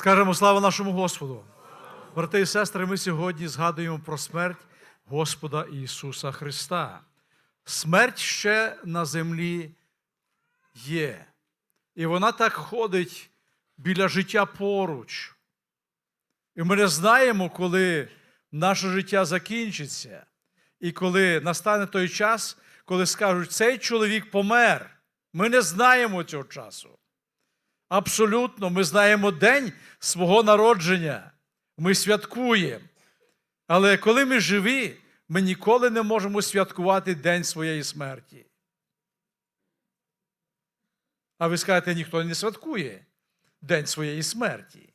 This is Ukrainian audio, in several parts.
Скажемо слава нашому Господу. Брати і сестри, ми сьогодні згадуємо про смерть Господа Ісуса Христа. Смерть ще на землі є. І вона так ходить біля життя поруч. І ми не знаємо, коли наше життя закінчиться, і коли настане той час, коли скажуть, цей чоловік помер. Ми не знаємо цього часу. Абсолютно, ми знаємо день свого народження. Ми святкуємо. Але коли ми живі, ми ніколи не можемо святкувати день своєї смерті. А ви скажете, ніхто не святкує день своєї смерті.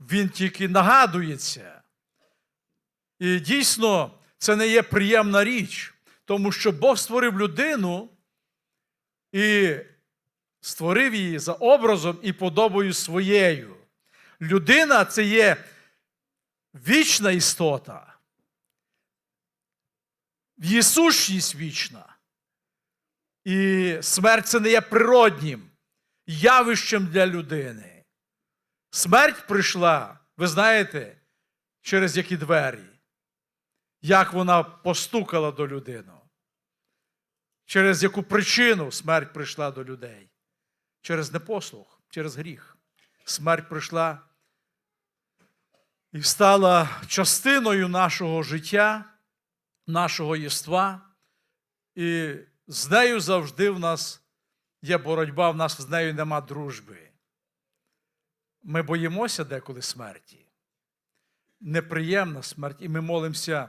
Він тільки нагадується. І дійсно, це не є приємна річ, тому що Бог створив людину і створив її за образом і подобою своєю. Людина це є вічна істота. Її сущність вічна. І смерть це не є природнім явищем для людини. Смерть прийшла, ви знаєте, через які двері, як вона постукала до людини, через яку причину смерть прийшла до людей. Через непослух, через гріх. Смерть прийшла і стала частиною нашого життя, нашого єства. І з нею завжди в нас є боротьба, в нас з нею нема дружби. Ми боїмося деколи смерті. Неприємна смерть, і ми молимося,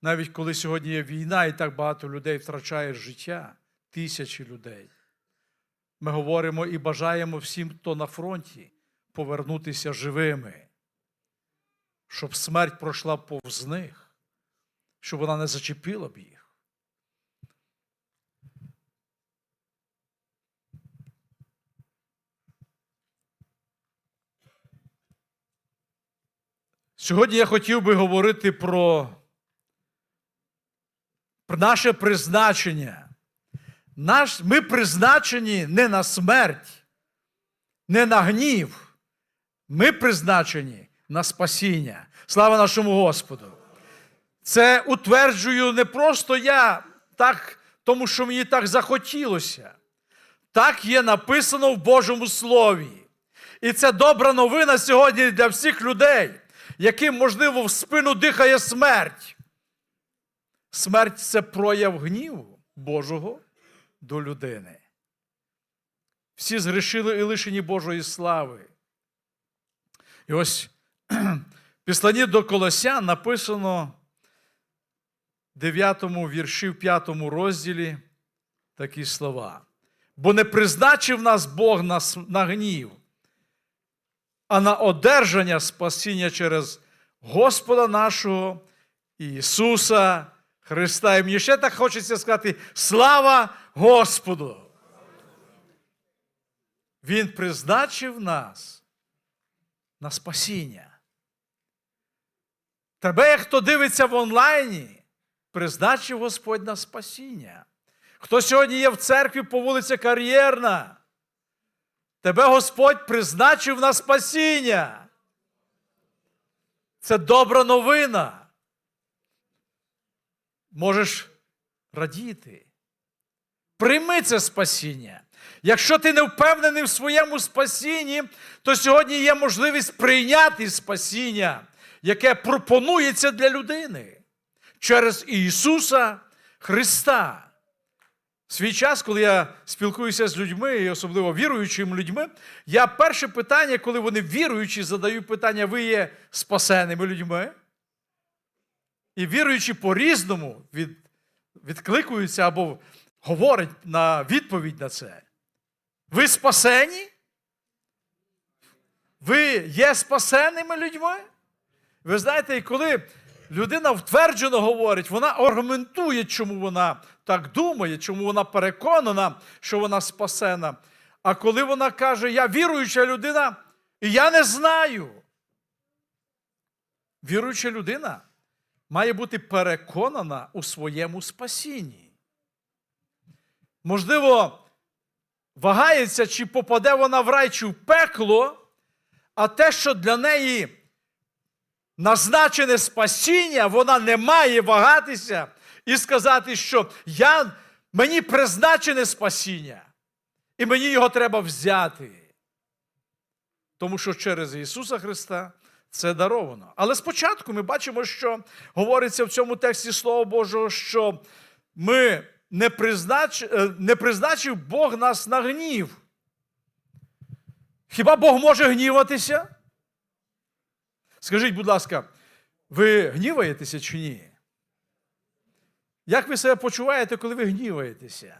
навіть коли сьогодні є війна, і так багато людей втрачає життя, тисячі людей. Ми говоримо і бажаємо всім, хто на фронті, повернутися живими, щоб смерть пройшла повз них, щоб вона не зачепила б їх. Сьогодні я хотів би говорити про, наше призначення. Наш, Ми призначені не на смерть, не на гнів. Ми призначені на спасіння. Слава нашому Господу. Це утверджую не просто я, так, тому що мені так захотілося. Так є написано в Божому Слові. І це добра новина сьогодні для всіх людей, яким, можливо, в спину дихає смерть. Смерть це прояв гніву Божого до людини. Всі згрішили і лишені Божої слави. І ось в післанні до Колосян написано в 9 вірші, в 5 розділі такі слова. Бо не призначив нас Бог на гнів, а на одержання спасіння через Господа нашого Ісуса Христа. І мені ще так хочеться сказати: слава Господу! Він призначив нас на спасіння. Тебе, хто дивиться в онлайні, призначив Господь на спасіння. Хто сьогодні є в церкві по вулиці Кар'єрна, тебе Господь призначив на спасіння. Це добра новина. Можеш радіти. Прийми це спасіння. Якщо ти не впевнений в своєму спасінні, то сьогодні є можливість прийняти спасіння, яке пропонується для людини через Ісуса Христа. Свій час, коли я спілкуюся з людьми, і особливо віруючими людьми, я перше питання, коли вони віруючі, задаю питання, ви є спасеними людьми. І віруючі по-різному від, відкликуються або говорять на відповідь на це. Ви спасені? Ви є спасеними людьми? Ви знаєте, і коли людина втверджено говорить, вона аргументує, чому вона так думає, чому вона переконана, що вона спасена. А коли вона каже, я віруюча людина, і я не знаю. Віруюча людина має бути переконана у своєму спасінні. Можливо, вагається, чи попаде вона в рай, чи в пекло, А те, що для неї назначене спасіння, вона не має вагатися і сказати, що я, мені призначене спасіння, і мені його треба взяти. Тому що через Ісуса Христа це даровано. Але спочатку ми бачимо, що говориться в цьому тексті Слова Божого, що ми не, признач... е, не призначив Бог нас на гнів. Хіба Бог може гніватися? Скажіть, будь ласка, ви гніваєтеся чи ні? Як ви себе почуваєте, коли ви гніваєтеся?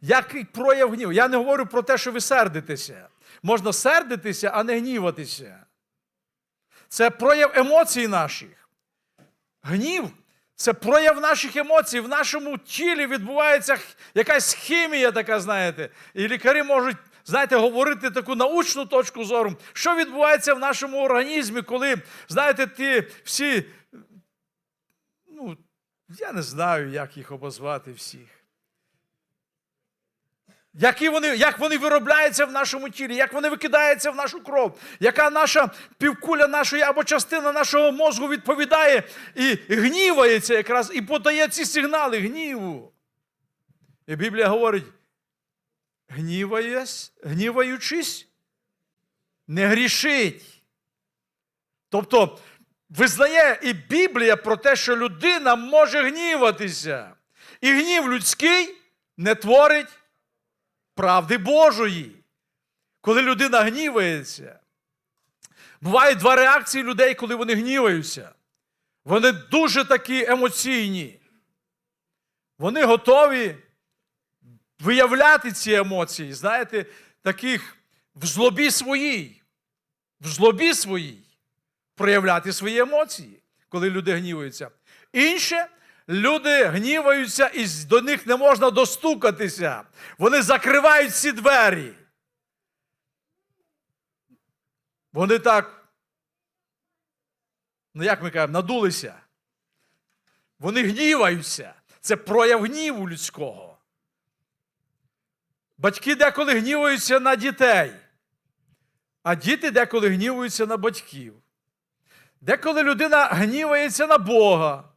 Який прояв гніву? Я не говорю про те, що ви сердитеся. Можна сердитися, а не гніватися. Це прояв емоцій наших. Гнів це прояв наших емоцій. В нашому тілі відбувається якась хімія, така, знаєте. І лікарі можуть, знаєте, говорити таку научну точку зору, що відбувається в нашому організмі, коли, знаєте, ті всі, ну, я не знаю, як їх обозвати всіх. Які вони, як вони виробляються в нашому тілі, як вони викидаються в нашу кров, яка наша півкуля нашої або частина нашого мозку відповідає і гнівається якраз, і подає ці сигнали гніву. І Біблія говорить: гніваючись, не грішить. Тобто визнає і Біблія про те, що людина може гніватися. І гнів людський не творить правди Божої. Коли людина гнівається, бувають два реакції людей, коли вони гніваються. Вони дуже такі емоційні. Вони готові виявляти ці емоції, знаєте, таких в злобі своїй, в злобі своїй проявляти свої емоції, коли люди гніваються. Інше люди гніваються і до них не можна достукатися. Вони закривають всі двері. Вони так, ну як ми кажемо, надулися. Вони гніваються. Це прояв гніву людського. Батьки деколи гніваються на дітей, а діти деколи гніваються на батьків. Деколи людина гнівається на Бога.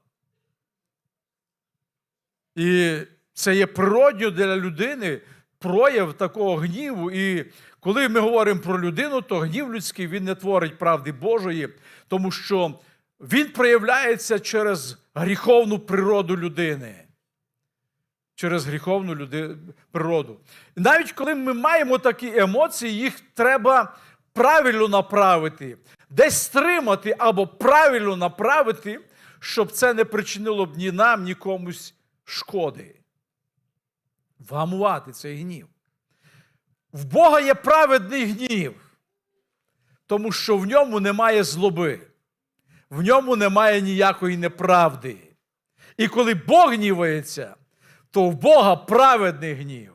І це є природньо для людини прояв такого гніву. І коли ми говоримо про людину, то гнів людський він не творить правди Божої, тому що він проявляється через гріховну природу людини. Через гріховну люди... природу. Навіть коли ми маємо такі емоції, їх треба правильно направити, десь стримати або правильно направити, щоб це не причинило б ні нам, ні комусь шкоди. Вгамувати цей гнів. В Бога є праведний гнів, тому що в ньому немає злоби, в ньому немає ніякої неправди. І коли Бог гнівається, то в Бога праведний гнів.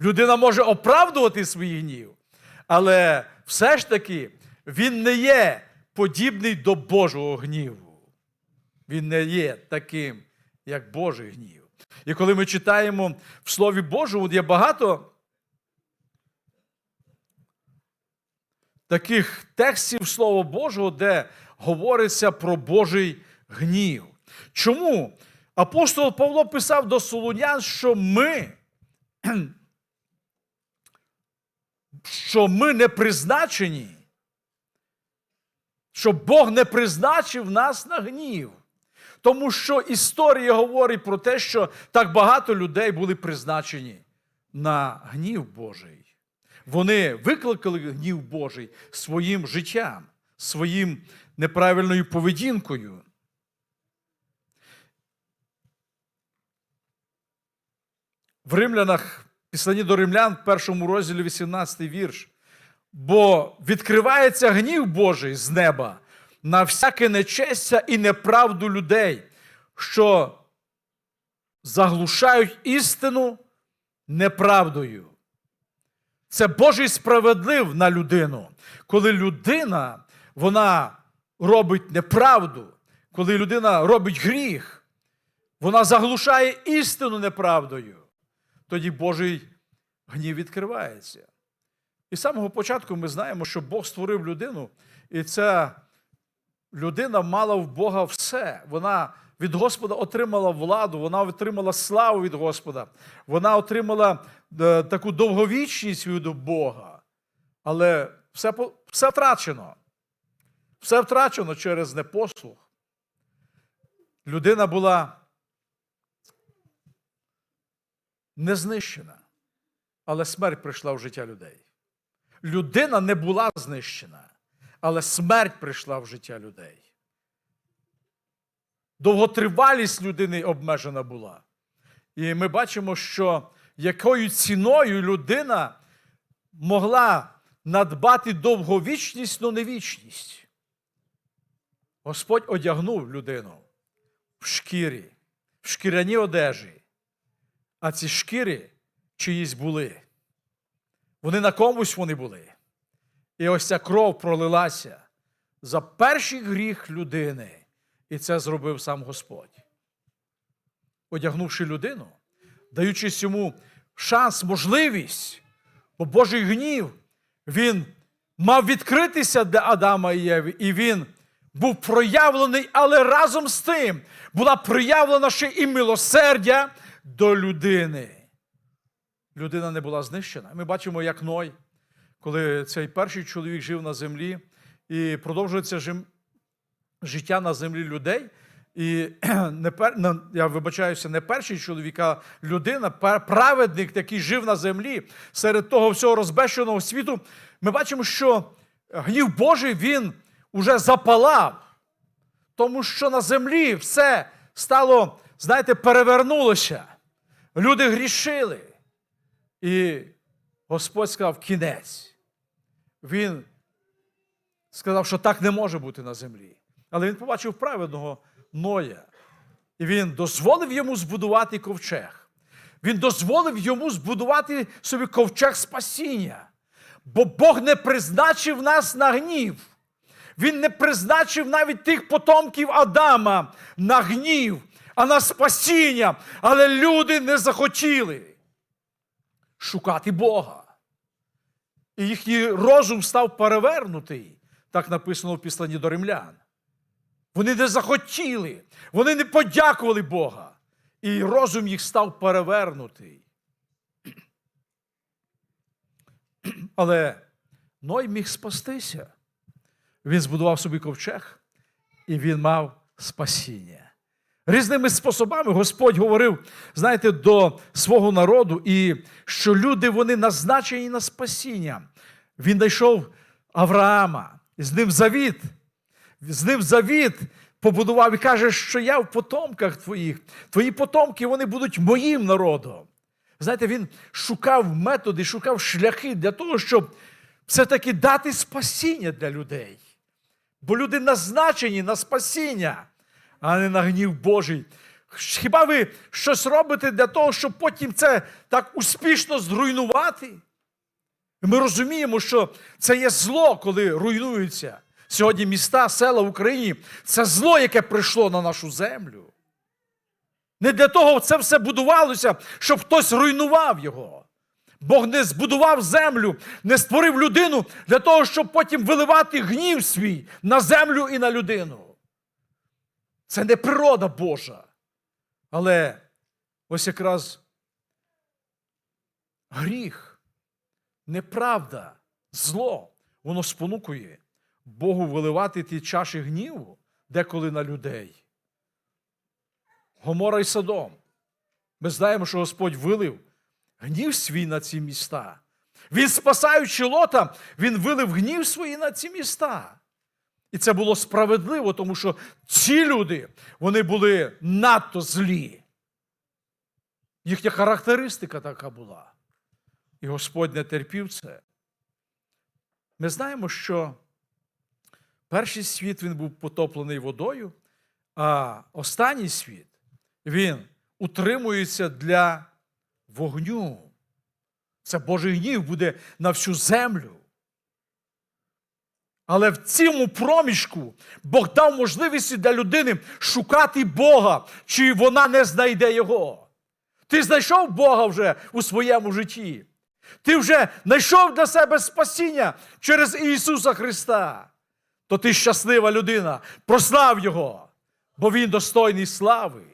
Людина може оправдувати свій гнів, але все ж таки він не є подібний до Божого гніву. Він не є таким, як Божий гнів. І коли ми читаємо в Слові Божому, є багато таких текстів Слова Божого, де говориться про Божий гнів. Чому? Апостол Павло писав до Солунян, що ми, що ми не призначені, що Бог не призначив нас на гнів. Тому що історія говорить про те, що так багато людей були призначені на гнів Божий. Вони викликали гнів Божий своїм життям, своїм неправильною поведінкою. В римлянах, післані до римлян, в першому розділі 18 вірш. Бо відкривається гнів Божий з неба на всяке нечестя і неправду людей, що заглушають істину неправдою. Це Божий справедлив на людину. Коли людина вона робить неправду, коли людина робить гріх, вона заглушає істину неправдою, тоді Божий гнів відкривається. І з самого початку ми знаємо, що Бог створив людину, і ця людина мала в Бога все. Вона від Господа отримала владу, вона отримала славу від Господа, вона отримала е, таку довговічність від Бога. Але все, все втрачено. Все втрачено через непослух. Людина була не знищена, але смерть прийшла в життя людей. Людина не була знищена, але смерть прийшла в життя людей. Довготривалість людини обмежена була. І ми бачимо, що якою ціною людина могла надбати довговічність, але не вічність. Господь одягнув людину в шкірі, в шкіряні одежі. А ці шкіри чиїсь були. Вони на комусь вони були. І ось ця кров пролилася за перший гріх людини. І це зробив сам Господь. Одягнувши людину, даючи йому шанс, можливість, бо Божий гнів, він мав відкритися для Адама і Єви, і він був проявлений, але разом з тим була проявлена ще і милосердя до людини. Людина не була знищена. Ми бачимо, як Ной, коли цей перший чоловік жив на землі і продовжується життя на землі людей. І не пер, я вибачаюся, не перший чоловік, а людина, праведник, який жив на землі серед того всього розбещеного світу. Ми бачимо, що гнів Божий він уже запалав, тому що на землі все стало, знаєте, перевернулося. Люди грішили. І Господь сказав кінець. Він сказав, що так не може бути на землі. Але він побачив праведного Ноя. І він дозволив йому збудувати ковчег. Він дозволив йому збудувати собі ковчег спасіння. Бо Бог не призначив нас на гнів. Він не призначив навіть тих потомків Адама на гнів, а на спасіння. Але люди не захотіли шукати Бога. І їхній розум став перевернутий, так написано в післанні до римлян. Вони не захотіли, вони не подякували Бога. І розум їх став перевернутий. Але Ной міг спастися. Він збудував собі ковчег, і він мав спасіння. Різними способами Господь говорив, знаєте, до свого народу, і що люди вони назначені на спасіння. Він знайшов Авраама, з ним завіт, з ним завіт побудував і каже, що я в потомках твоїх, твої потомки вони будуть моїм народом. Знаєте, він шукав методи, шукав шляхи для того, щоб все-таки дати спасіння для людей. Бо люди назначені на спасіння, а не на гнів Божий. Хіба ви щось робите для того, щоб потім це так успішно зруйнувати? Ми розуміємо, що це є зло, коли руйнуються сьогодні міста, села в Україні. Це зло, яке прийшло на нашу землю. Не для того це все будувалося, щоб хтось руйнував його. Бог не збудував землю, не створив людину для того, щоб потім виливати гнів свій на землю і на людину. Це не природа Божа. Але ось якраз гріх, неправда, зло, воно спонукує Богу виливати ті чаші гніву деколи на людей. Гомора і Содом. Ми знаємо, що Господь вилив гнів свій на ці міста. Він, спасаючи лота, він вилив гнів свій на ці міста. І це було справедливо, тому що ці люди вони були надто злі. Їхня характеристика така була. І Господь не терпів це. Ми знаємо, що перший світ він був потоплений водою, а останній світ він утримується для вогню. Це Божий гнів буде на всю землю. Але в цьому проміжку Бог дав можливість для людини шукати Бога, чи вона не знайде Його. Ти знайшов Бога вже у своєму житті. Ти вже знайшов для себе спасіння через Ісуса Христа. То ти щаслива людина, прослав Його, бо Він достойний слави.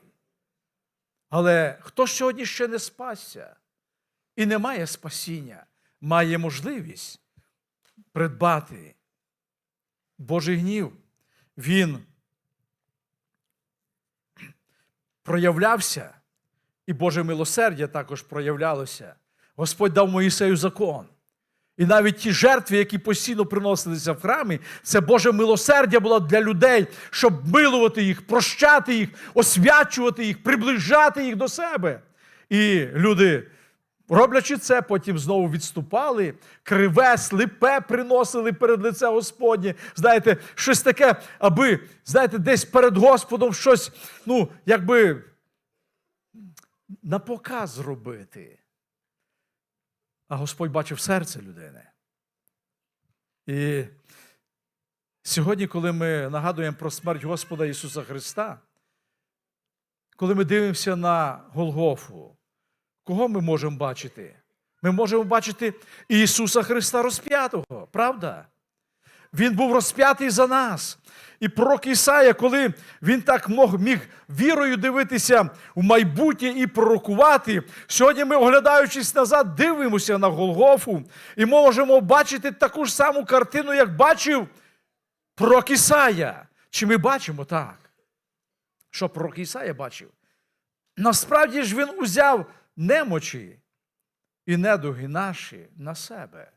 Але хто сьогодні ще не спасся і не має спасіння, має можливість придбати Божий гнів. Він проявлявся, і Боже милосердя також проявлялося. Господь дав Моїсею закон. І навіть ті жертви, які постійно приносилися в храмі, це Боже милосердя було для людей, щоб милувати їх, прощати їх, освячувати їх, приближати їх до себе. І люди, роблячи це, потім знову відступали, криве, сліпе приносили перед лице Господнє. Знаєте, щось таке, аби, знаєте, десь перед Господом щось, ну, якби на показ зробити. А Господь бачив серце людини. І сьогодні, коли ми нагадуємо про смерть Господа Ісуса Христа, коли ми дивимося на Голгофу, кого ми можемо бачити? Ми можемо бачити Ісуса Христа розп'ятого, правда? Він був розп'ятий за нас. І пророк Ісая, коли він так мог, міг вірою дивитися в майбутнє і пророкувати, сьогодні ми, оглядаючись назад, дивимося на Голгофу і можемо бачити таку ж саму картину, як бачив пророк Ісая. Чи ми бачимо так? Що пророк Ісая бачив? Насправді ж він узяв немочі і недуги наші на себе.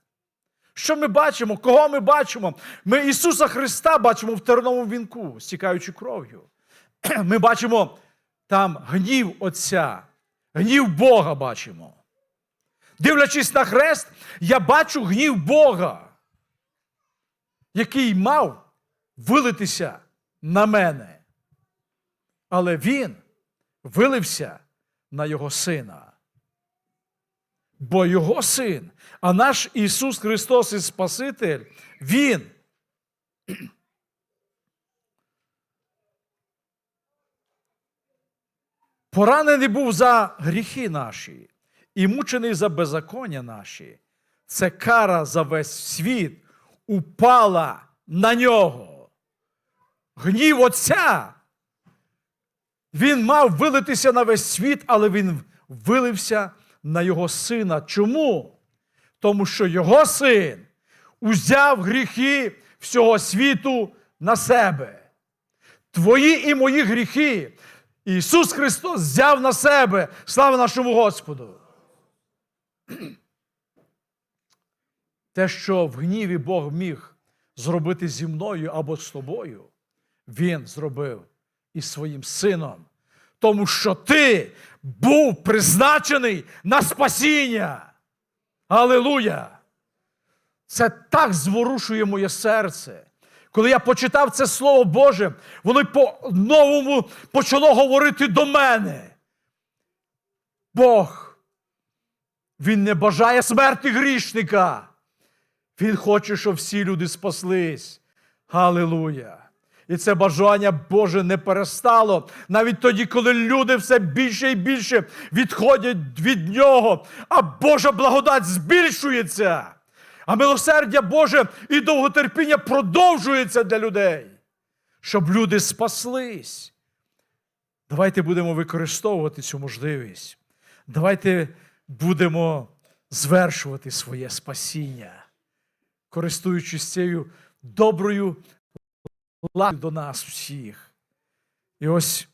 Що ми бачимо? Кого ми бачимо? Ми Ісуса Христа бачимо в терновому вінку, стікаючи кров'ю. Ми бачимо там гнів Отця, гнів Бога бачимо. Дивлячись на хрест, я бачу гнів Бога, який мав вилитися на мене. Але Він вилився на Його Сина бо Його син, а наш Ісус Христос і Спаситель, Він. Поранений був за гріхи наші і мучений за беззаконня наші. Це кара за весь світ упала на нього. Гнів Отця. Він мав вилитися на весь світ, але він вилився на його сина. Чому? Тому що його син узяв гріхи всього світу на себе. Твої і мої гріхи Ісус Христос взяв на себе. Слава нашому Господу. Те, що в гніві Бог міг зробити зі мною або з тобою, Він зробив із своїм сином. Тому що ти був призначений на спасіння. Аллилуйя! Це так зворушує моє серце. Коли я почитав це Слово Боже, воно по-новому почало говорити до мене. Бог, Він не бажає смерті грішника. Він хоче, щоб всі люди спаслись. Галилуя! І це бажання Боже не перестало. Навіть тоді, коли люди все більше і більше відходять від нього, а Божа благодать збільшується. А милосердя Боже і довготерпіння продовжується для людей, щоб люди спаслись. Давайте будемо використовувати цю можливість. Давайте будемо звершувати своє спасіння, користуючись цією доброю ласкою до нас всіх. І ось,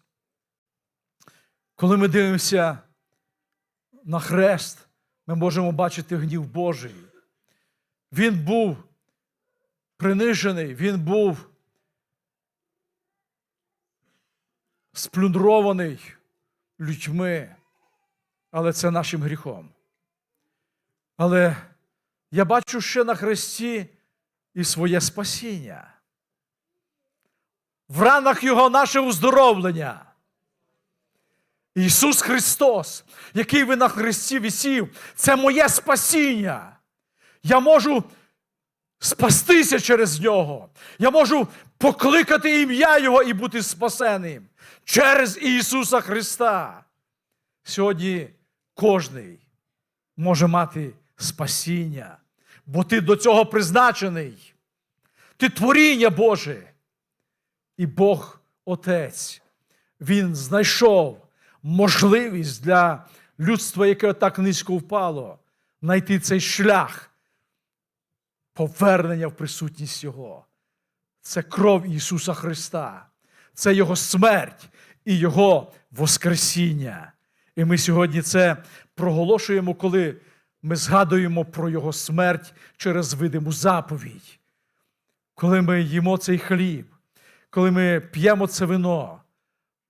коли ми дивимося на хрест, ми можемо бачити гнів Божий. Він був принижений, він був сплюндрований людьми, але це нашим гріхом. Але я бачу ще на хресті і своє спасіння. В ранах Його наше уздоровлення. Ісус Христос, який ви на Христі висів, це моє спасіння. Я можу спастися через нього. Я можу покликати ім'я Його і бути спасеним через Ісуса Христа. Сьогодні кожний може мати спасіння. Бо ти до цього призначений. Ти творіння Боже. І Бог Отець. Він знайшов можливість для людства, яке так низько впало, знайти цей шлях повернення в присутність Його. Це кров Ісуса Христа, це Його смерть і Його Воскресіння. І ми сьогодні це проголошуємо, коли ми згадуємо про Його смерть через видиму заповідь. Коли ми їмо цей хліб, коли ми п'ємо це вино,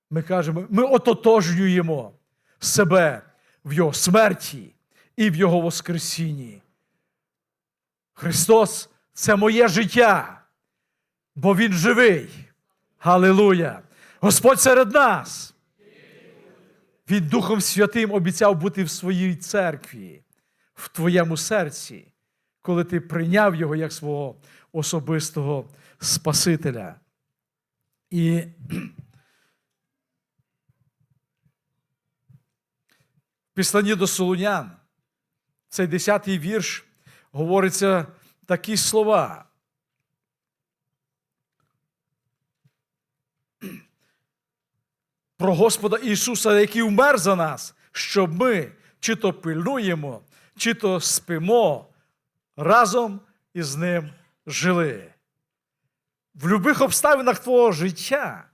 ми кажемо, ми ототожнюємо себе в Його смерті і в Його Воскресінні. Христос це моє життя, бо Він живий. Галилуя! Господь серед нас. Він Духом Святим обіцяв бути в своїй церкві, в твоєму серці, коли ти прийняв Його як свого особистого Спасителя. І в до Солунян, цей 10-й вірш, говориться такі слова. Про Господа Ісуса, який вмер за нас, щоб ми чи то пильнуємо, чи то спимо, разом із Ним жили. В будь-яких обставинах твого життя,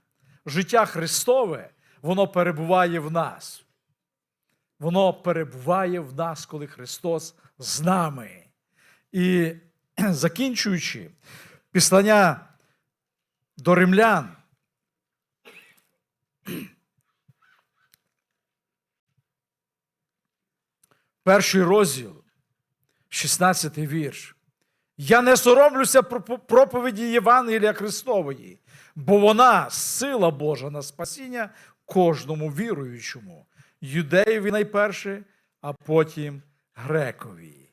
життя Христове, воно перебуває в нас. Воно перебуває в нас, коли Христос з нами. І закінчуючи післання до римлян, перший розділ, 16 вірш. Я не соромлюся проповіді Євангелія Христової, бо вона сила Божа на спасіння кожному віруючому, юдеєві найперше, а потім грекові.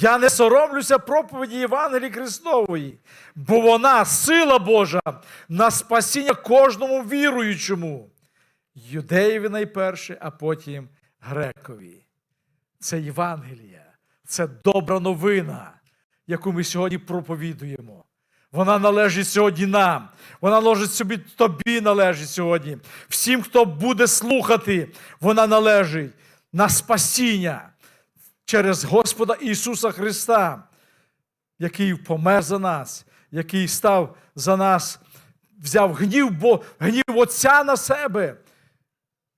Я не соромлюся проповіді Євангелії Христової, бо вона сила Божа на спасіння кожному віруючому, юдеєві найперше, а потім грекові. Це Євангелія, це добра новина, яку ми сьогодні проповідуємо. Вона належить сьогодні нам. Вона належить собі тобі належить сьогодні. Всім, хто буде слухати, вона належить на спасіння через Господа Ісуса Христа, який помер за нас, який став за нас, взяв гнів, бо гнів Отця на себе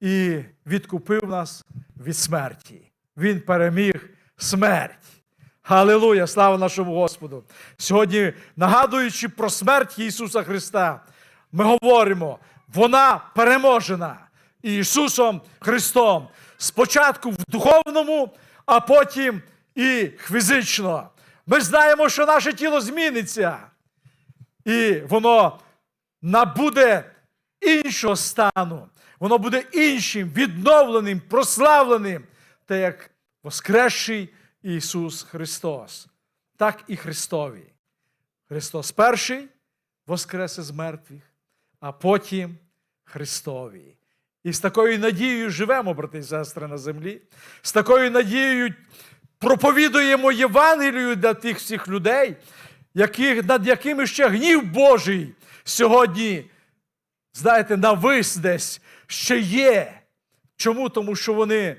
і відкупив нас від смерті. Він переміг смерть. Халилуя! Слава нашому Господу! Сьогодні, нагадуючи про смерть Ісуса Христа, ми говоримо, вона переможена Ісусом Христом. Спочатку в духовному, а потім і фізично. Ми знаємо, що наше тіло зміниться, і воно набуде іншого стану. Воно буде іншим, відновленим, прославленим, так як Воскресший Ісус Христос, так і Христові. Христос перший воскрес із мертвих, а потім Христові. І з такою надією живемо, брати і сестри, на землі, з такою надією проповідуємо Євангелію для тих всіх людей, яких, над якими ще гнів Божий сьогодні, знаєте, навис десь ще є. Чому? Тому що вони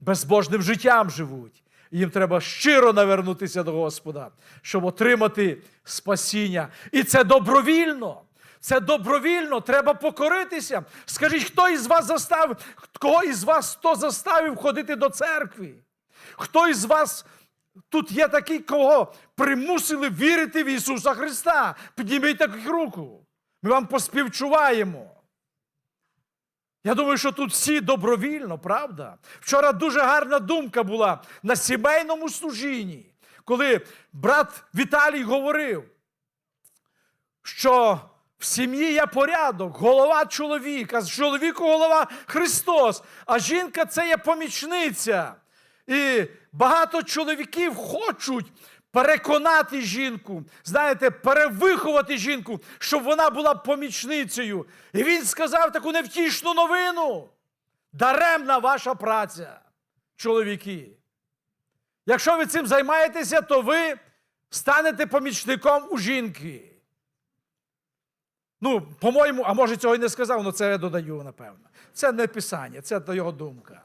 безбожним життям живуть. Їм треба щиро навернутися до Господа, щоб отримати спасіння. І це добровільно. Це добровільно, треба покоритися. Скажіть, хто із вас заставив, кого із вас хто заставив ходити до церкви? Хто із вас тут є такий, кого примусили вірити в Ісуса Христа? Підніміть таких руку. Ми вам поспівчуваємо. Я думаю, що тут всі добровільно, правда? Вчора дуже гарна думка була на сімейному служінні, коли брат Віталій говорив, що в сім'ї є порядок, голова чоловіка, з чоловіку голова Христос, а жінка це є помічниця. І багато чоловіків хочуть переконати жінку, знаєте, перевиховати жінку, щоб вона була помічницею. І він сказав таку невтішну новину. Даремна ваша праця, чоловіки. Якщо ви цим займаєтеся, то ви станете помічником у жінки. Ну, по-моєму, а може цього і не сказав, але це я додаю, напевно. Це не писання, це його думка.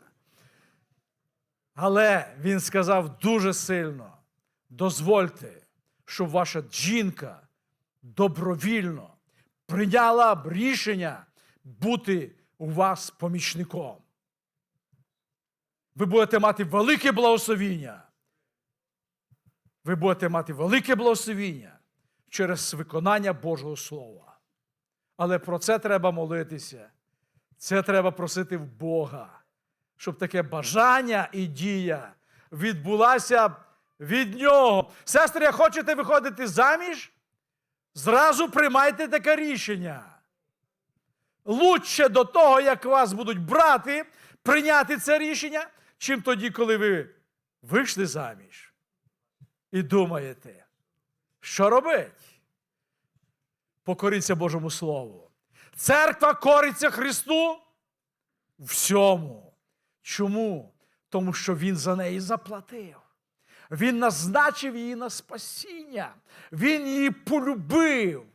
Але він сказав дуже сильно: дозвольте, щоб ваша жінка добровільно прийняла б рішення бути у вас помічником. Ви будете мати велике благословіння. Ви будете мати велике благословіння через виконання Божого Слова. Але про це треба молитися. Це треба просити в Бога, щоб таке бажання і дія відбулася від нього. Сестри, хочете виходити заміж? Зразу приймайте таке рішення. Лучше до того, як вас будуть брати, прийняти це рішення, чим тоді, коли ви вийшли заміж і думаєте, що робить? Покоріться Божому Слову. Церква кориться Христу всьому. Чому? Тому що Він за неї заплатив. Він назначив її на спасіння. Він її полюбив.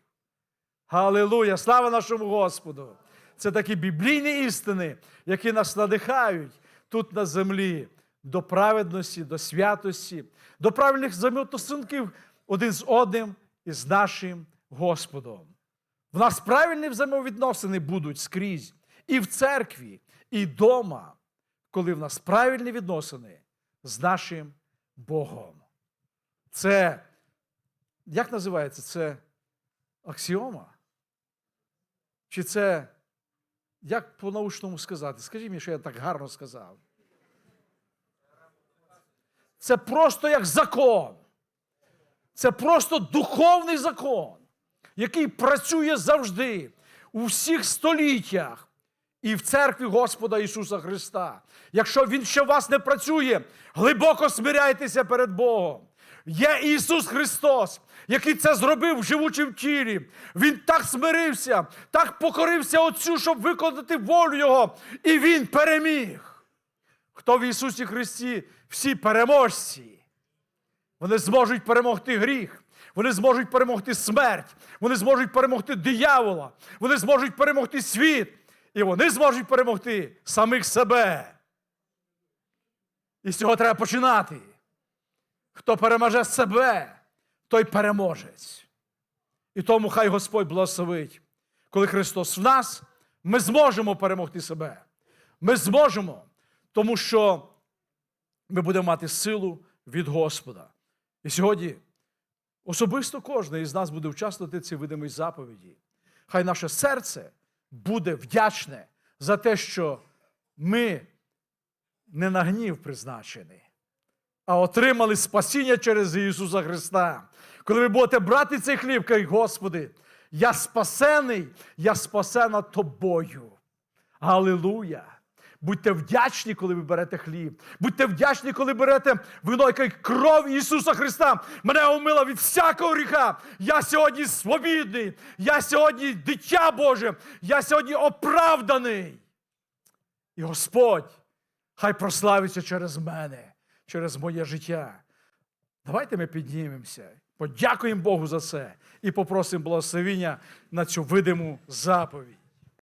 Галилуя! Слава нашому Господу! Це такі біблійні істини, які нас надихають тут на землі до праведності, до святості, до правильних взаємостосунків один з одним і з нашим Господом. В нас правильні взаємовідносини будуть скрізь і в церкві, і вдома, коли в нас правильні відносини з нашим Богом. Це, як називається? Це аксіома? Чи це, як по-научному сказати? Скажіть мені, що я так гарно сказав. Це просто як закон. Це просто духовний закон, який працює завжди у всіх століттях і в церкві Господа Ісуса Христа. Якщо Він ще в вас не працює, глибоко смиряйтеся перед Богом. Є Ісус Христос, який це зробив живучи в тілі. Він так смирився, так покорився Отцю, щоб виконати волю Його, і Він переміг. Хто в Ісусі Христі всі переможці. Вони зможуть перемогти гріх, вони зможуть перемогти смерть, вони зможуть перемогти диявола, вони зможуть перемогти світ, і вони зможуть перемогти самих себе. І з цього треба починати. Хто переможе себе, той переможець. І тому хай Господь благословить. Коли Христос в нас, ми зможемо перемогти себе. Ми зможемо, тому що ми будемо мати силу від Господа. І сьогодні особисто кожен із нас буде участвувати в цій видимій заповіді. Хай наше серце буде вдячне за те, що ми не на гнів призначені, а отримали спасіння через Ісуса Христа. Коли ви будете брати цей хліб, кажіть, Господи, я спасений, я спасена тобою. Галилуя! Будьте вдячні, коли ви берете хліб. Будьте вдячні, коли берете вино, яке кров Ісуса Христа. Мене омила від всякого гріха. Я сьогодні свобідний. Я сьогодні дитя Боже. Я сьогодні оправданий. І Господь хай прославиться через мене, через моє життя. Давайте ми піднімемося, подякуємо Богу за це і попросимо благословіння на цю видиму заповідь.